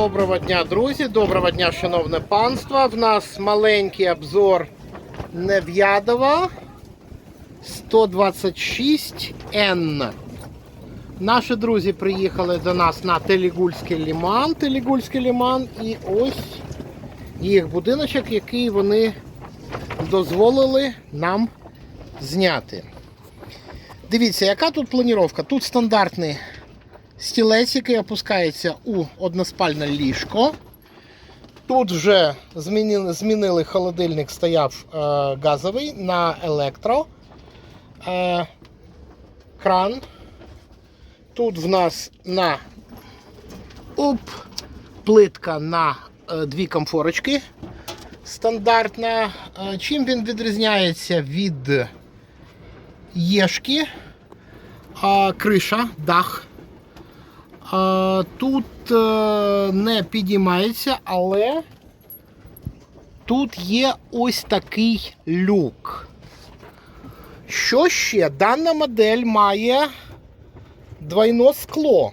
Доброго дня, друзі! Доброго дня, шановне панство. В нас маленький обзор Нев'ядова 126N. Наші друзі приїхали до нас на Телігульський ліман. Телігульський ліман і ось їх будиночок, який вони дозволили нам зняти. Дивіться, яка тут планіровка? Тут стандартний стілець, який опускається у односпальне ліжко. Тут вже змінили, змінили холодильник, стояв е, газовий на електро. Е, кран. Тут в нас на уп, плитка на е, дві комфорочки. Стандартна. Е, чим він відрізняється від Єшки? Е, криша, дах. Тут е, не підіймається, але тут є ось такий люк. Що ще? Дана модель має двойне скло,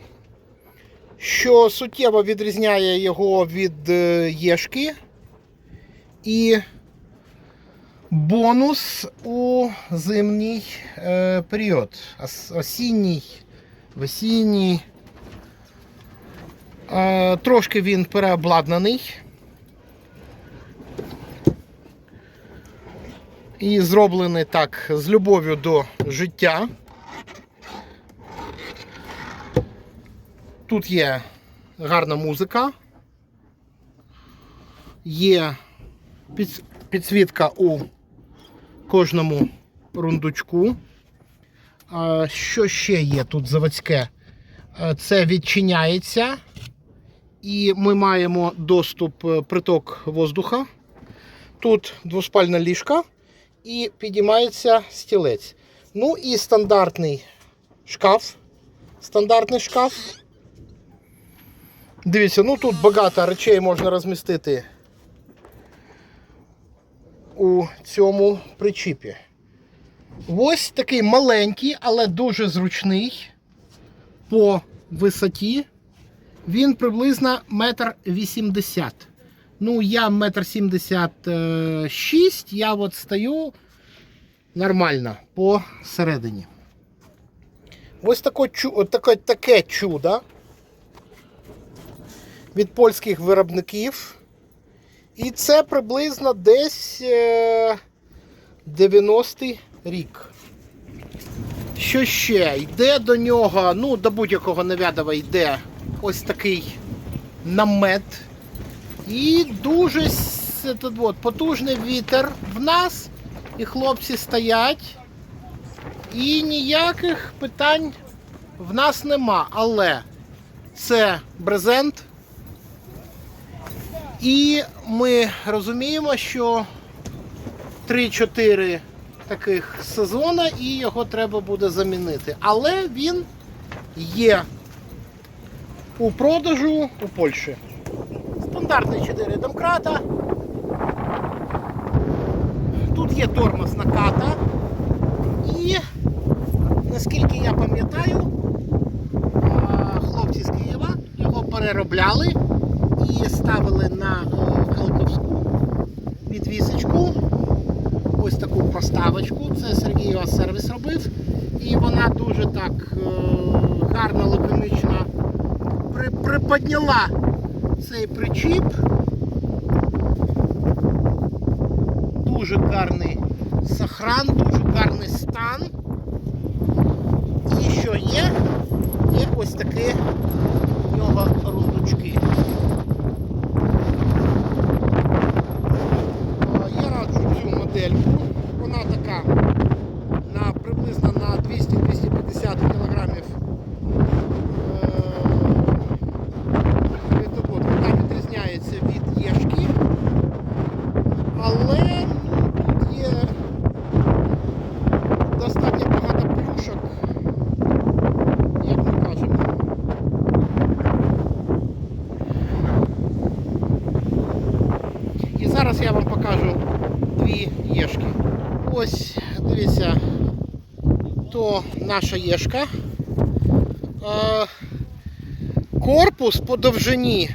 що суттєво відрізняє його від е, Єшки. І бонус у зимній е, період. Осінній, весінній. Е, Трошки він переобладнаний. І зроблений так з любов'ю до життя. Тут є гарна музика, є під- підсвітка у кожному рундучку. Що ще є тут заводське? Е, Це відчиняється. І ми маємо доступ е, приток воздуха. Тут двоспальна ліжка і підіймається стілець. Ну і стандартний шкаф. Стандартний шкаф. Дивіться, ну тут багато речей можна розмістити у цьому причіпі. Ось такий маленький, але дуже зручний по висоті. Він приблизно метр вісімдесят. Ну, я метр сімдесят шість, я от стою нормально посередині. Ось таке, таке, таке чудо від польських виробників. І це приблизно десь е, 90-й рік. Що ще? Йде до нього, ну, до будь-якого навядова йде ось такий намет. І дуже от, потужний вітер в нас. І хлопці стоять. І ніяких питань в нас нема. Але це брезент. І ми розуміємо, що 3-4 таких сезона і його треба буде замінити. Але він є у продажу у Польщі. Стандартний 4 домкрата. Тут є тормоз наката. І наскільки я пам'ятаю, хлопці з Києва його переробляли і ставили на е, Халковську підвісочку. Ось таку проставочку. Це Сергій його сервіс робив. І вона дуже так е, гарно, лаконично при, приподняла цей причіп. Дуже гарний сохран, дуже гарний стан. І що є? Є ось такі в нього рундучки. Е, Я раджу цю модельку. Вона така на приблизно на 200-250 кілограмів. Е, Це от, вона відрізняється від Єшки. Але ну, тут є достатньо багато плюшок, як ми кажемо. І зараз я вам покажу дві єшки. Ось, дивіться, то наша єшка. Корпус по довжині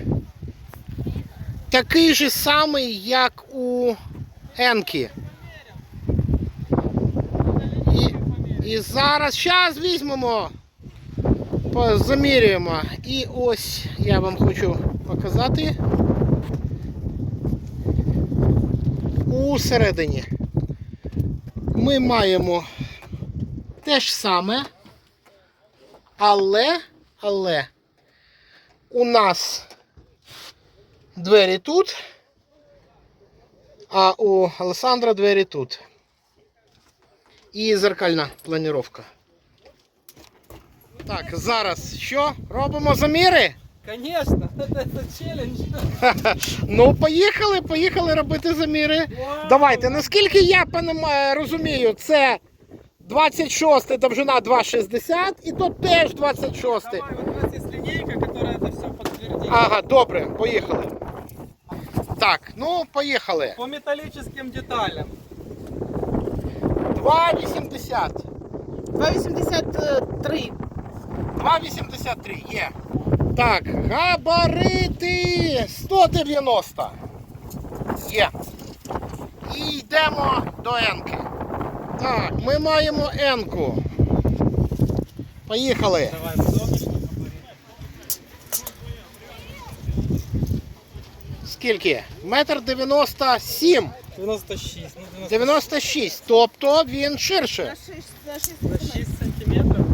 такий же самий, як у Енкі. І, і зараз зараз візьмемо, замірюємо. І ось я вам хочу показати. У середині ми маємо те ж саме, але, але у нас двері тут, а у Олександра двері тут. І зеркальна планіровка. Так, зараз що? Робимо заміри? Конечно, это челлендж. Ну, поїхали, поїхали робити заміри. Давайте, наскільки я розумію, це 26 довжина 2,60 і тут теж 26. Давай, у нас есть линейка, которая это все подтвердит. Ага, добре, поїхали. Так, ну поїхали. По металлическим деталям. 2,80. 2,83. 2,83 є. Так, габарити 190. Є. І йдемо до Енки. Так, ми маємо Енку. Поїхали. Скільки? Метр 97. 96. Ну, 90 96. Тобто він ширше. На 6, на 6 на 6 сантиметров.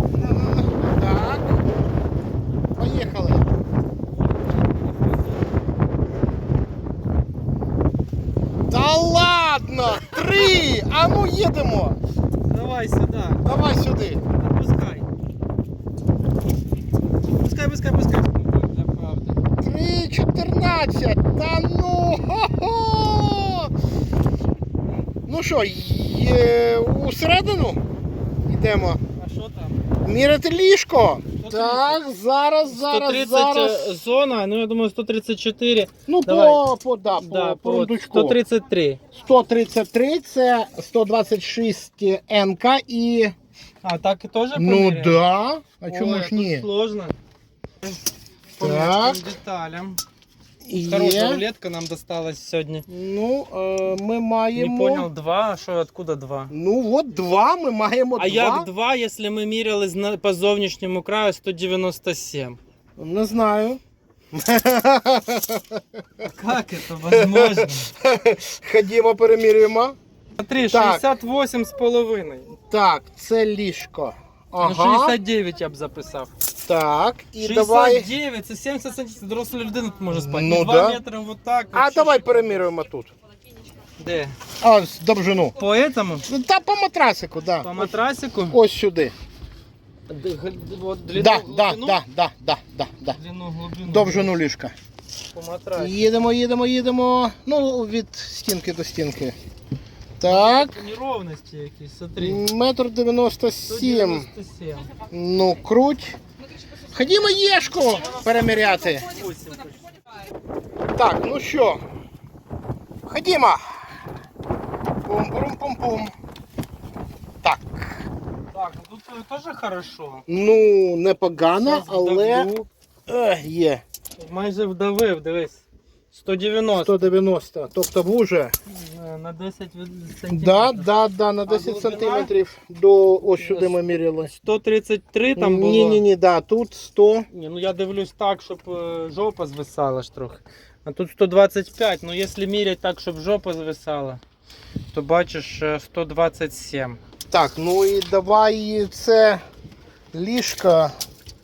Так. Поїхали. Та ладно! Три! А ну їдемо! Давай сюди. Давай сюди. Пускай, пускай, пускай. Правды. Три, чотирнадцять! Та ну! Хо-хо! Ну що, є... усередину? Йдемо. А що там? Мірити ліжко. 130. Так, зараз, зараз, 130 зараз. э, зона, ну я думаю 134. Ну, Давай. по, по, да, по, да, по по рундучку. 133. 133 це 126 НК і. А, так и тоже Ну да. А Ой, чому ж тут ні? Сложно. По Так. мелким деталям. Хорошая Є. рулетка нам досталась сегодня. Ну, е, ми Не маємо. понял, два, а что, откуда два? Ну, от два, ми маємо А два. як два, если мы міряли зна- по зовнішньому краю 197? Не знаю. Как это возможно? Ходімо, перемірюємо. Смотри, Так. 68 з половиною. Так, це ліжко. Ну, 69 я б записав. Так, і давай. 69, це 70 сантиметрів. Доросла людина тут може спати. Ну Ну, 2 да. метри вот так. А давай перемірюємо тут. Де? А, з довжину. По этому? Ну, Та по матрасику, да. По матрасику? Ось сюди. Д- г- Вот длину, Да, да, да, да, да, да, да. Длину, глубину. Довжину ліжка. По матрасику. Їдемо, їдемо, їдемо. Ну, від стінки до стінки. Так. Неровності якісь, смотри. Метр дев'яносто сім. Ну, круть. Ходімо єшку переміряти. Так, ну що. Ходімо. Пум-пум-пум-пум. Так. Так, ну тут е, теж хорошо. Ну, непогано, але вдавлю. е, є. Майже вдавив, дивись. 190 190. Тобто вже. Е, на 10 від- сантиметрів. Да, да, да, на 10 глибина? сантиметрів до ось сюди ми міряли. 133 там було. Ні, ні, ні, да, тут 100. Ні, ну я дивлюсь так, щоб е, жопа звисала ж трохи. А тут 125, ну якщо міряти так, щоб жопа звисала, то бачиш е, 127. Так, ну і давай це ліжка.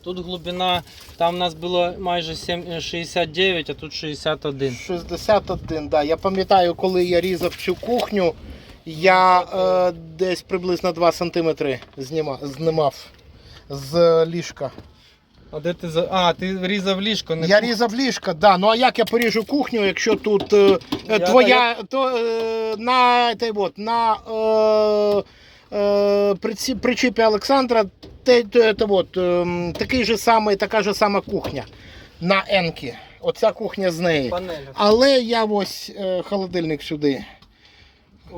Тут глибина, там у нас було майже 7, е, 69, а тут 61. 61, да. Я пам'ятаю, коли я різав цю кухню, я е, десь приблизно 2 см зніма, знімав з ліжка. А де ти за. А, ти різав ліжко, не Я кухню. різав ліжка, да. Ну а як я поріжу кухню, якщо тут е, е, Я- твоя то, е, на, та, й от, на е, е, причіпі Олександра те, те, те, от, е, такий же самий, така ж сама кухня на Енкі. Оця кухня з неї. Панель. Але я ось е, холодильник сюди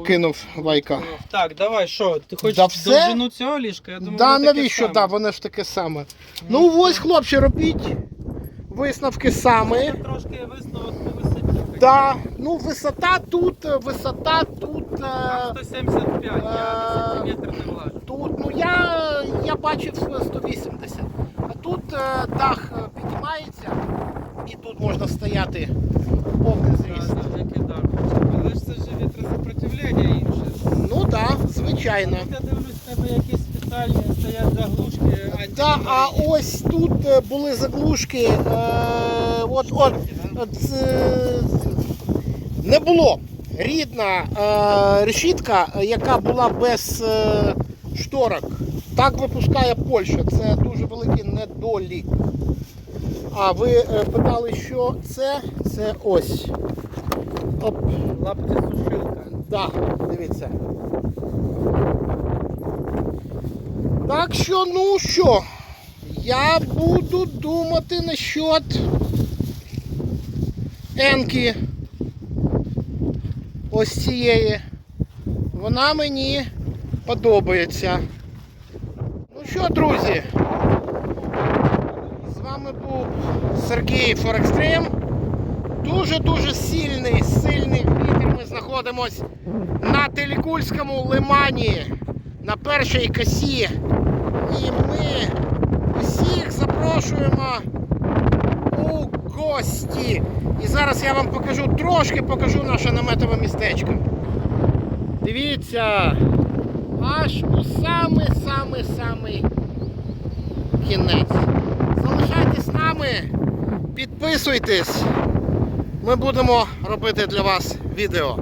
кинув вайка. Так, давай, що? Ти хочеш Да все? довжину цього ліжка? Я думаю, Да, воно таке навіщо? саме. Да, воно ж таке саме. Ну ось, хлопці, робіть висновки саме. Трошки висновок. Да, ну висота тут, е, висота тут. е, Там 175, я на Е, сантиметр не влажу. Тут, ну я, я бачив 180. А тут е, дах е, піднімається і тут можна стояти повний зріст. Даху. Але ж це ж вітросопротивлення інше. Ну так, да, звичайно. Я дивлюсь, в тебе якісь спеціальні стоять заглушки. Да, а ось тут е, були заглушки. Е, от, от, от, е, не було. Рідна е, решітка, е, яка була без е, шторок. Так випускає Польща. Це дуже великий недолік. А ви е, питали, що це? Це ось. Оп, Лапти сушилка. да, дивіться. Так що, ну що, я буду думати насчет Енки. Ось цієї. Вона мені подобається. Ну що, друзі? З вами був Сергій Форекстрем. Дуже-дуже сильний, сильний вітер. Ми знаходимось на Телікульському лимані на першій косі. І ми усіх запрошуємо гості. І зараз я вам покажу, трошки покажу наше наметове містечко. Дивіться, аж у самий-самий-самий кінець. Залишайтесь з нами, підписуйтесь. Ми будемо робити для вас відео.